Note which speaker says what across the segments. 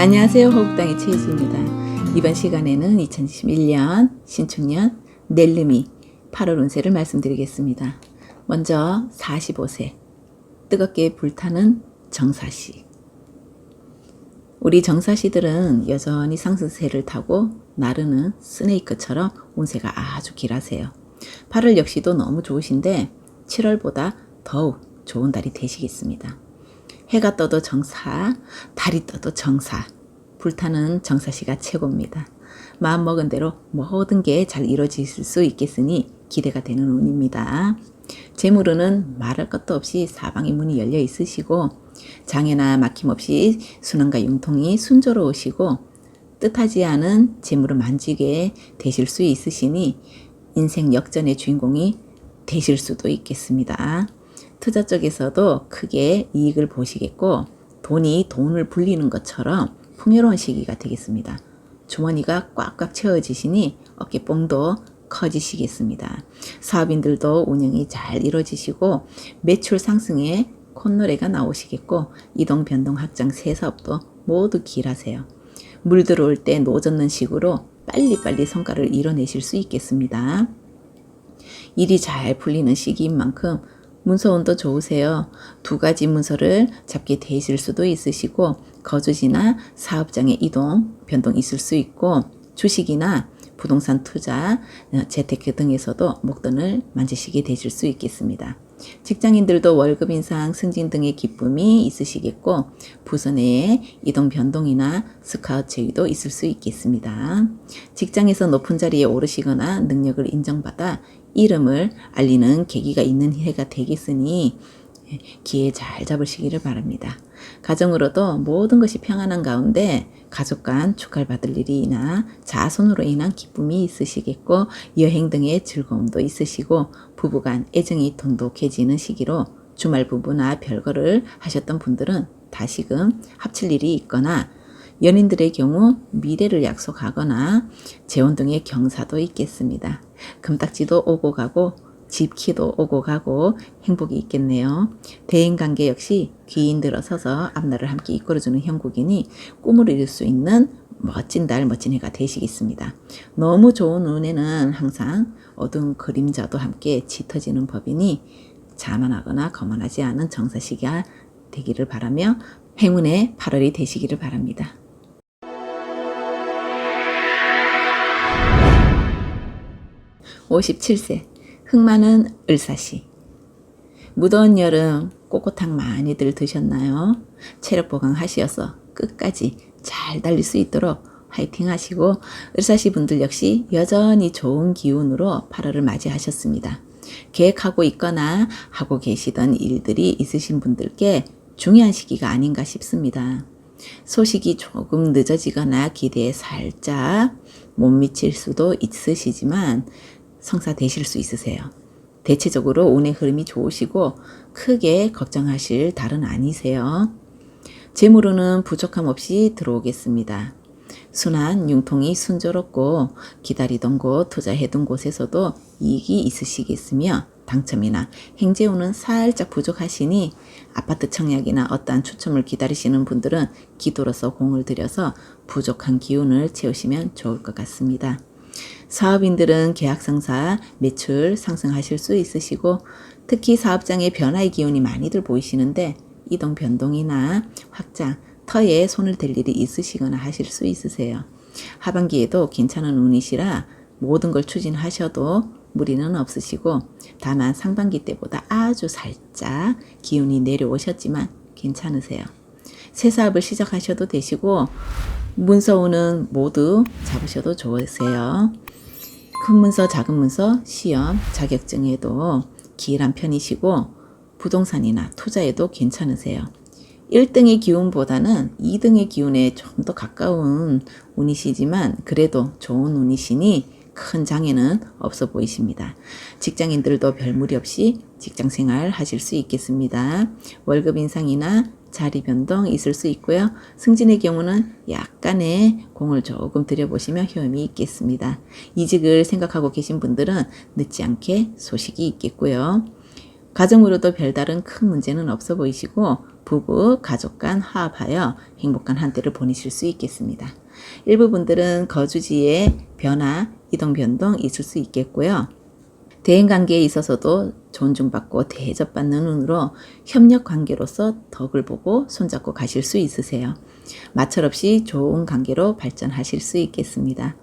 Speaker 1: 안녕하세요. 호국당의 최희수입니다. 이번 시간에는 2021년 신축년 넬름이 8월 운세를 말씀드리겠습니다. 먼저 45세 뜨겁게 불타는 정사시 우리 정사시들은 여전히 상승세를 타고 나르는 스네이크처럼 운세가 아주 길하세요. 8월 역시도 너무 좋으신데 7월보다 더욱 좋은 달이 되시겠습니다. 해가 떠도 정사, 달이 떠도 정사. 불타는 정사시가 최고입니다. 마음먹은 대로 모든 게 잘 이루어질 수 있겠으니 기대가 되는 운입니다. 재물은 말할 것도 없이 사방의 문이 열려 있으시고 장애나 막힘 없이 순환과 융통이 순조로우시고 뜻하지 않은 재물을 만지게 되실 수 있으시니 인생 역전의 주인공이 되실 수도 있겠습니다. 투자 쪽에서도 크게 이익을 보시겠고 돈이 돈을 불리는 것처럼 풍요로운 시기가 되겠습니다. 주머니가 꽉꽉 채워지시니 어깨뽕도 커지시겠습니다. 사업인들도 운영이 잘 이루어지시고 매출 상승에 콧노래가 나오시겠고 이동 변동 확장 새 사업도 모두 길하세요. 물 들어올 때 노젓는 식으로 빨리빨리 성과를 이뤄내실 수 있겠습니다. 일이 잘 풀리는 시기인 만큼 문서 운도 좋으세요. 두 가지 문서를 잡게 되실 수도 있으시고 거주지나 사업장의 이동, 변동 있을 수 있고 주식이나 부동산 투자, 재테크 등에서도 목돈을 만지시게 되실 수 있겠습니다. 직장인들도 월급 인상, 승진 등의 기쁨이 있으시겠고 부서 내에 이동 변동이나 스카우트 제의도 있을 수 있겠습니다. 직장에서 높은 자리에 오르시거나 능력을 인정받아 이름을 알리는 계기가 있는 해가 되겠으니 기회 잘 잡으시기를 바랍니다. 가정으로도 모든 것이 평안한 가운데 가족 간 축하를 받을 일이나 자손으로 인한 기쁨이 있으시겠고 여행 등의 즐거움도 있으시고 부부간 애정이 돈독해지는 시기로 주말 부부나 별거를 하셨던 분들은 다시금 합칠 일이 있거나 연인들의 경우 미래를 약속하거나 재혼 등의 경사도 있겠습니다. 금딱지도 오고 가고 집키도 오고 가고 행복이 있겠네요. 대인관계 역시 귀인 들어서서 앞날을 함께 이끌어주는 형국이니 꿈을 이룰 수 있는 멋진 달, 멋진 해가 되시겠습니다. 너무 좋은 운에는 항상 어두운 그림자도 함께 짙어지는 법이니 자만하거나 거만하지 않은 정사시기가 되기를 바라며 행운의 8월이 되시기를 바랍니다. (57세) 흙 많은 을사시 무더운 여름 꼬꼬탕 많이들 드셨나요? 체력 보강 하시어서 끝까지 잘 달릴 수 있도록 화이팅 하시고 을사시 분들 역시 여전히 좋은 기운으로 8월을 맞이하셨습니다. 계획하고 있거나 하고 계시던 일들이 있으신 분들께 중요한 시기가 아닌가 싶습니다. 소식이 조금 늦어지거나 기대에 살짝 못 미칠 수도 있으시지만 성사 되실 수 있으세요. 대체적으로 운의 흐름이 좋으시고 크게 걱정하실 달은 아니세요. 재물로는 부족함 없이 들어오겠습니다. 순한 융통이 순조롭고 기다리던 곳, 투자해둔 곳에서도 이익이 있으시겠으며 당첨이나 행재운은 살짝 부족하시니 아파트 청약이나 어떠한 추첨을 기다리시는 분들은 기도로서 공을 들여서 부족한 기운을 채우시면 좋을 것 같습니다. 사업인들은 계약 성사, 매출 상승하실 수 있으시고 특히 사업장의 변화의 기운이 많이들 보이시는데 이동 변동이나 확장, 터에 손을 댈 일이 있으시거나 하실 수 있으세요. 하반기에도 괜찮은 운이시라 모든 걸 추진하셔도 무리는 없으시고 다만 상반기 때보다 아주 살짝 기운이 내려오셨지만 괜찮으세요. 새 사업을 시작하셔도 되시고 문서운은 모두 잡으셔도 좋으세요. 큰 문서, 작은 문서, 시험, 자격증에도 기일한 편이시고 부동산이나 투자에도 괜찮으세요. 1등의 기운보다는 2등의 기운에 좀 더 가까운 운이시지만 그래도 좋은 운이시니 큰 장애는 없어 보이십니다. 직장인들도 별 무리 없이 직장 생활 하실 수 있겠습니다. 월급 인상이나 자리 변동 있을 수 있고요. 승진의 경우는 약간의 공을 조금 들여보시면 효험이 있겠습니다. 이직을 생각하고 계신 분들은 늦지 않게 소식이 있겠고요. 가정으로도 별다른 큰 문제는 없어 보이시고 부부, 가족 간 화합하여 행복한 한때를 보내실 수 있겠습니다. 일부 분들은 거주지의 변화, 이동 변동 있을 수 있겠고요. 대인 관계에 있어서도 존중받고 대접받는 운으로 협력 관계로서 덕을 보고 손잡고 가실 수 있으세요. 마찰 없이 좋은 관계로 발전하실 수 있겠습니다.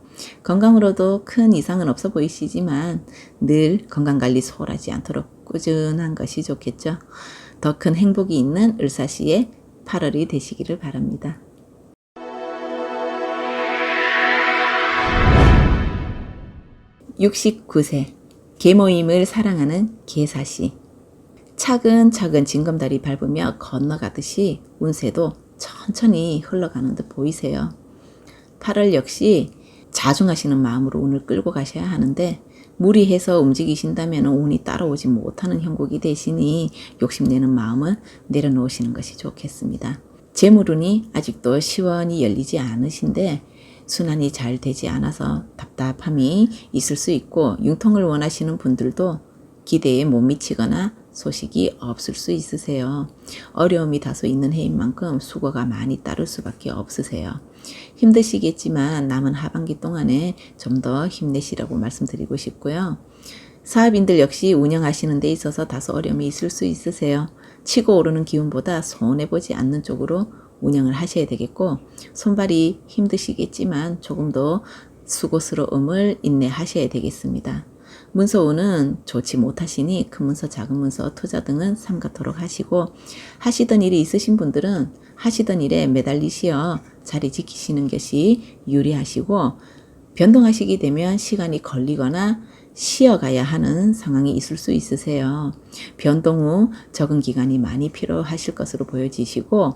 Speaker 1: 건강으로도 큰 이상은 없어 보이시지만 늘 건강관리 소홀하지 않도록 꾸준한 것이 좋겠죠. 더 큰 행복이 있는 을사시의 8월이 되시기를 바랍니다. 69세 계모임을 사랑하는 계사시 차근차근 징검다리 밟으며 건너가듯이 운세도 천천히 흘러가는 듯 보이세요. 8월 역시 자중하시는 마음으로 운을 끌고 가셔야 하는데 무리해서 움직이신다면 운이 따라오지 못하는 형국이 되시니 욕심내는 마음은 내려놓으시는 것이 좋겠습니다. 재물운이 아직도 시원히 열리지 않으신데 순환이 잘 되지 않아서 답답함이 있을 수 있고 융통을 원하시는 분들도 기대에 못 미치거나 소식이 없을 수 있으세요. 어려움이 다소 있는 해인 만큼 수고가 많이 따를 수밖에 없으세요. 힘드시겠지만 남은 하반기 동안에 좀 더 힘내시라고 말씀드리고 싶고요. 사업인들 역시 운영하시는 데 있어서 다소 어려움이 있을 수 있으세요. 치고 오르는 기운보다 손해보지 않는 쪽으로 운영을 하셔야 되겠고, 손발이 힘드시겠지만 조금 더 수고스러움을 인내하셔야 되겠습니다. 문서운은 좋지 못하시니 큰 문서, 작은 문서, 투자 등은 삼가토록 하시고 하시던 일이 있으신 분들은 하시던 일에 매달리시어 자리 지키시는 것이 유리하시고 변동하시게 되면 시간이 걸리거나 쉬어가야 하는 상황이 있을 수 있으세요. 변동 후 적응 기간이 많이 필요하실 것으로 보여지시고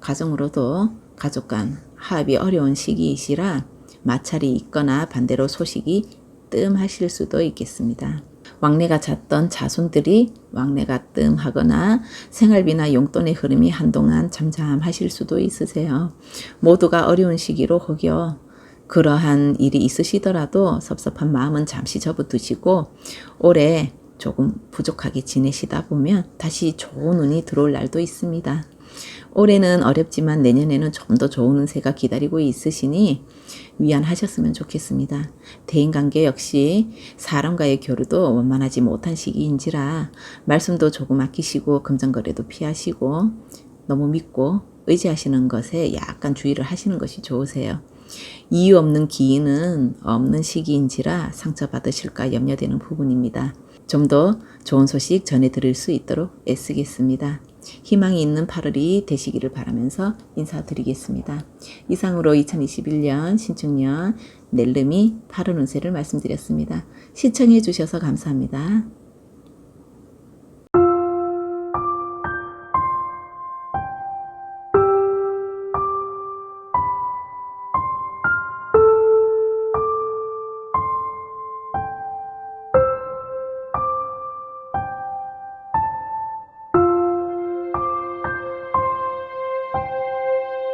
Speaker 1: 가정으로도 가족 간 화합이 어려운 시기이시라 마찰이 있거나 반대로 소식이 뜸하실 수도 있겠습니다. 왕래가 잦던 자손들이 왕래가 뜸하거나 생활비나 용돈의 흐름이 한동안 잠잠하실 수도 있으세요. 모두가 어려운 시기로 혹여 그러한 일이 있으시더라도 섭섭한 마음은 잠시 접어두시고 올해 조금 부족하게 지내시다 보면 다시 좋은 운이 들어올 날도 있습니다. 올해는 어렵지만 내년에는 좀 더 좋은 운세가 기다리고 있으시니 위안하셨으면 좋겠습니다. 대인관계 역시 사람과의 교류도 원만하지 못한 시기인지라 말씀도 조금 아끼시고 금전거래도 피하시고 너무 믿고 의지하시는 것에 약간 주의를 하시는 것이 좋으세요. 이유 없는 기인은 없는 시기인지라 상처받으실까 염려되는 부분입니다. 좀 더 좋은 소식 전해드릴 수 있도록 애쓰겠습니다. 희망이 있는 8월이 되시기를 바라면서 인사드리겠습니다. 이상으로 2021년 신축년 넬름이 8월 운세를 말씀드렸습니다. 시청해 주셔서 감사합니다.